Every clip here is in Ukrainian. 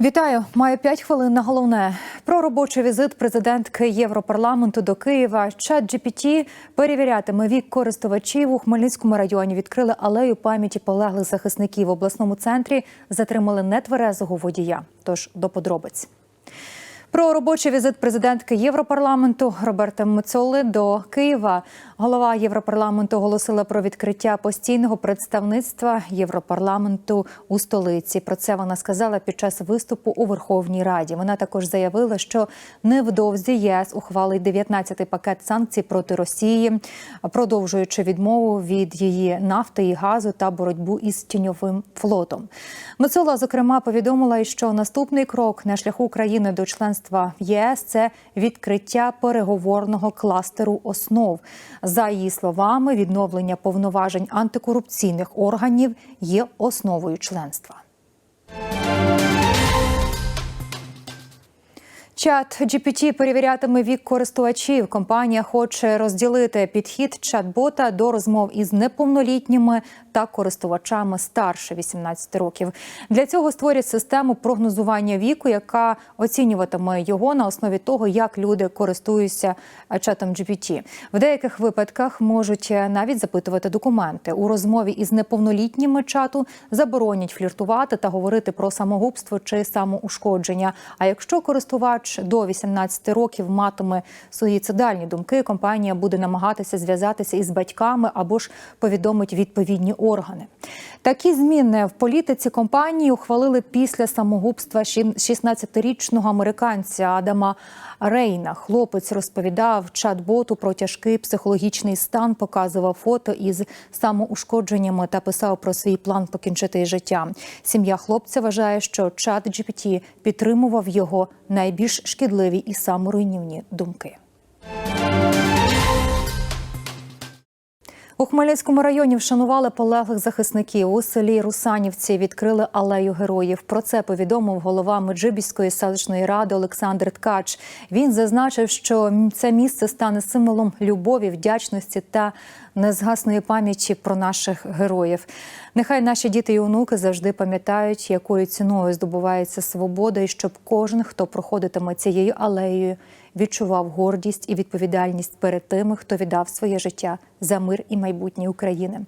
Вітаю, маю 5 хвилин на головне про робочий візит президентки Європарламенту до Києва. Чат GPT перевірятиме вік користувачів у Хмельницькому районі. Відкрили алею пам'яті полеглих захисників в обласному центрі. Затримали нетверезого водія. Тож до подробиць. Про робочий візит президентки Європарламенту Роберта Мецоли до Києва. Голова Європарламенту оголосила про відкриття постійного представництва Європарламенту у столиці. Про це вона сказала під час виступу у Верховній Раді. Вона також заявила, що невдовзі ЄС ухвалить 19-й пакет санкцій проти Росії, продовжуючи відмову від її нафти і газу та боротьбу із тіньовим флотом. Мецола, зокрема, повідомила, що наступний крок на шляху України до членства в ЄС це відкриття переговорного кластеру основ. За її словами, відновлення повноважень антикорупційних органів є основою членства. Чат GPT перевірятиме вік користувачів. Компанія хоче розділити підхід чат-бота до розмов із неповнолітніми та користувачами старше 18 років. Для цього створять систему прогнозування віку, яка оцінюватиме його на основі того, як люди користуються чатом GPT. В деяких випадках можуть навіть запитувати документи у розмові із неповнолітніми чату, заборонять фліртувати та говорити про самогубство чи самоушкодження. А якщо користувач до 18 років матиме суїцидальні думки, компанія буде намагатися зв'язатися із батьками або ж повідомить відповідні органи. Такі зміни в політиці компанії ухвалили після самогубства 16-річного американця Адама Рейна. Хлопець розповідав чат-боту про тяжкий психологічний стан, показував фото із самоушкодженнями та писав про свій план покінчити життя. Сім'я хлопця вважає, що чат GPT підтримував його найбільш шкідливі і саморуйнівні думки. У Хмельницькому районі вшанували полеглих захисників. У селі Русанівці відкрили алею героїв. Про це повідомив голова Меджибіської селищної ради Олександр Ткач. Він зазначив, що це місце стане символом любові, вдячності та незгасної пам'яті про наших героїв. Нехай наші діти і онуки завжди пам'ятають, якою ціною здобувається свобода, і щоб кожен, хто проходитиме цією алеєю, відчував гордість і відповідальність перед тими, хто віддав своє життя за мир і майбутнє України.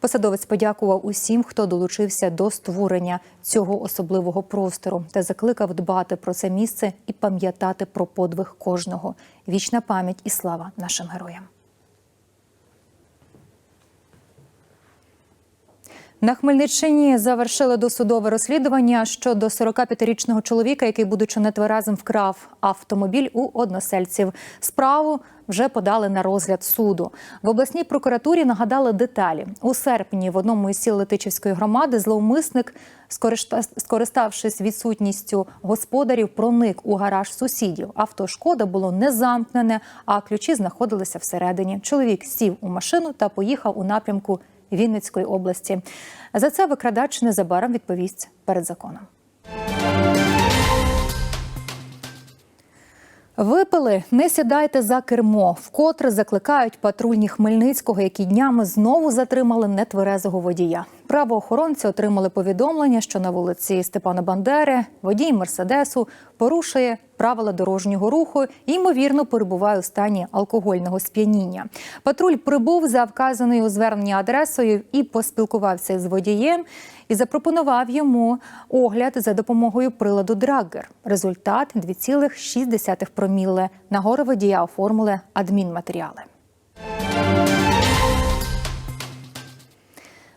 Посадовець подякував усім, хто долучився до створення цього особливого простору та закликав дбати про це місце і пам'ятати про подвиг кожного. Вічна пам'ять і слава нашим героям. На Хмельниччині завершили досудове розслідування щодо 45-річного чоловіка, який, будучи нетверезим, вкрав автомобіль у односельців. Справу вже подали на розгляд суду. В обласній прокуратурі нагадали деталі. У серпні в одному із сіл Летичівської громади зловмисник, скориставшись відсутністю господарів, проник у гараж сусідів. Авто шкода було не замкнене, а ключі знаходилися всередині. Чоловік сів у машину та поїхав у напрямку Вінницької області. За це викрадач незабаром відповість перед законом. Випили, не сідайте за кермо. Вкотре закликають патрульні Хмельницького, які днями знову затримали нетверезого водія. Правоохоронці отримали повідомлення, що на вулиці Степана Бандери водій Мерседесу порушує правила дорожнього руху і ймовірно перебуває у стані алкогольного сп'яніння. Патруль прибув за вказаною у зверненні адресою і поспілкувався з водієм і запропонував йому огляд за допомогою приладу Драггер. Результат 2,6 проміле. На горе водія оформили адмінматеріали.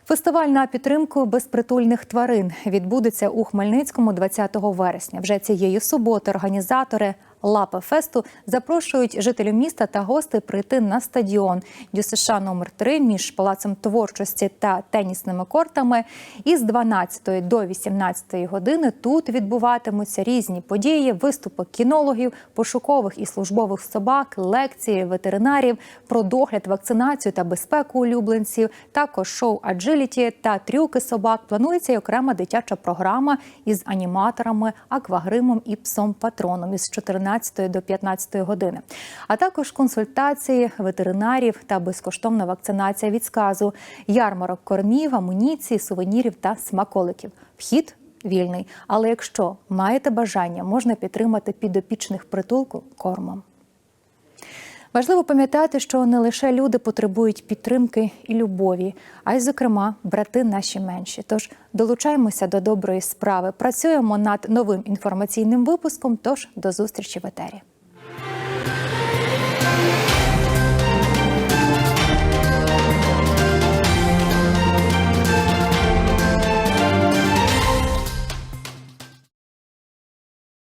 Фестиваль на підтримку безпритульних тварин відбудеться у Хмельницькому 20 вересня. Вже цієї суботи організатори Лапа фесту запрошують жителів міста та гостей прийти на стадіон ДЮСШ номер 3 між палацем творчості та тенісними кортами. Із 12 до 18 години тут відбуватимуться різні події, виступи кінологів, пошукових і службових собак, лекції ветеринарів про догляд, вакцинацію та безпеку улюбленців. Також шоу аджиліті та трюки собак. Планується й окрема дитяча програма із аніматорами, аквагримом і псом патроном із 14 до 15 години, а також консультації ветеринарів та безкоштовна вакцинація від сказу, ярмарок кормів, амуніції, сувенірів та смаколиків. Вхід вільний. Але якщо маєте бажання, можна підтримати підопічних притулку кормом. Важливо пам'ятати, що не лише люди потребують підтримки і любові, а й, зокрема, брати наші менші. Тож долучаємося до доброї справи. Працюємо над новим інформаційним випуском. Тож до зустрічі в етері.